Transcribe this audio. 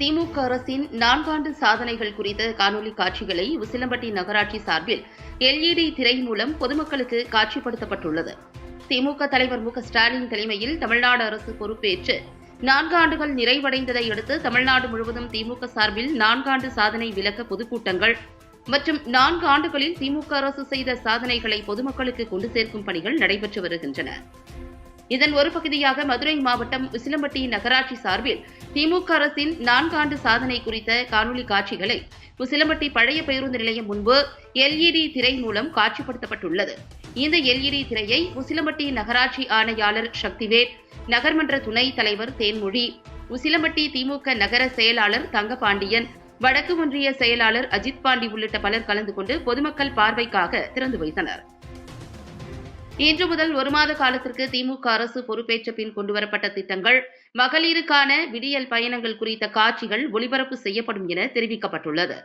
திமுக அரசின் நான்காண்டு சாதனைகள் குறித்த காணொலி காட்சிகளை உசிலம்பட்டி நகராட்சி சார்பில் எல்இடி திரை மூலம் பொதுமக்களுக்கு காட்சிப்படுத்தப்பட்டுள்ளது. திமுக தலைவர் மு ஸ்டாலின் தலைமையில் தமிழ்நாடு அரசு பொறுப்பேற்று நான்கு ஆண்டுகள் நிறைவடைந்ததை அடுத்து தமிழ்நாடு முழுவதும் திமுக சார்பில் நான்காண்டு சாதனை விளக்க பொதுக்கூட்டங்கள் மற்றும் நான்கு ஆண்டுகளில் திமுக அரசு செய்த சாதனைகளை பொதுமக்களுக்கு கொண்டு சேர்க்கும் பணிகள் நடைபெற்று வருகின்றன. இதன் ஒரு பகுதியாக மதுரை மாவட்டம் உசிலம்பட்டி நகராட்சி சார்பில் திமுக அரசின் நான்காண்டு சாதனை குறித்த காணொலி காட்சிகளை உசிலம்பட்டி பழைய பேருந்து நிலையம் முன்பு எல்இடி திரை மூலம் காட்சிப்படுத்தப்பட்டுள்ளது. இந்த எல்இடி திரையை உசிலம்பட்டி நகராட்சி ஆணையாளர் சக்திவேல் நகர்மன்ற துணைத் தலைவர் தேன்மொழி உசிலம்பட்டி திமுக நகர செயலாளர் தங்கபாண்டியன் வடக்கு ஒன்றிய செயலாளர் அஜித் பாண்டி உள்ளிட்ட பலர் கலந்து கொண்டு பொதுமக்கள் பார்வைக்காக திறந்து வைத்தனர். இன்று முதல் ஒரு மாத காலத்திற்கு திமுக அரசு பொறுப்பேற்ற பின் கொண்டுவரப்பட்ட திட்டங்கள் மகளிருக்கான விடியல் பயணங்கள் குறித்த காட்சிகள் ஒளிபரப்பு செய்யப்படும் என தெரிவிக்கப்பட்டுள்ளது.